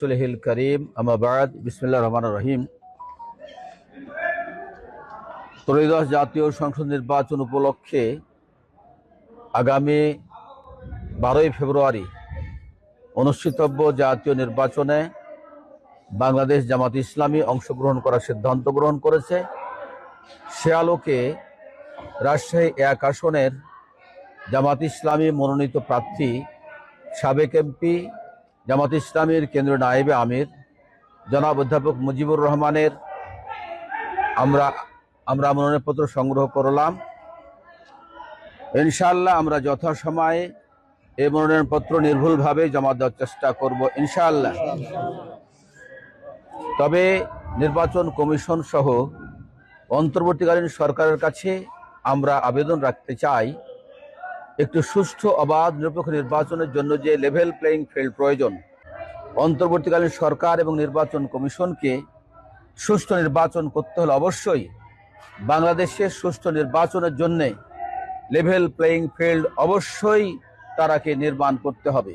রসুলহিল করিম আমাবাদ বিসমুল্লাহ রহমান রহিম। ত্রয়োদশ জাতীয় সংসদ নির্বাচন উপলক্ষে আগামী বারোই ফেব্রুয়ারি অনুষ্ঠিতব্য জাতীয় নির্বাচনে বাংলাদেশ জামাত ইসলামী অংশগ্রহণ করার সিদ্ধান্ত গ্রহণ করেছে। সে আলোকে রাজশাহী এক আসনের জামাত ইসলামী মনোনীত প্রার্থী সাবেক এমপি জামাত ইসলামের কেন্দ্রীয় নায়েবে আমির, জনাব অধ্যাপক মুজিবুর রহমানের আমরা আমরা মনোনয়নপত্র সংগ্রহ করলাম। ইনশাআল্লাহ আমরা যথাসময়ে এই মনোনয়নপত্র নির্ভুলভাবে জমা দেওয়ার চেষ্টা করব ইনশাআল্লাহ। তবে নির্বাচন কমিশন সহ অন্তর্বর্তীকালীন সরকারের কাছে আমরা আবেদন রাখতে চাই একটু সুষ্ঠু, অবাধ, নিরপেক্ষ নির্বাচনের জন্য যে লেভেল প্লেয়িং ফিল্ড প্রয়োজন। অন্তর্বর্তীকালীন সরকার এবং নির্বাচন কমিশনকে সুষ্ঠু নির্বাচন করতে হলে অবশ্যই বাংলাদেশের সুষ্ঠু নির্বাচনের জন্যে লেভেল প্লেয়িং ফিল্ড অবশ্যই তারাকে নির্মাণ করতে হবে।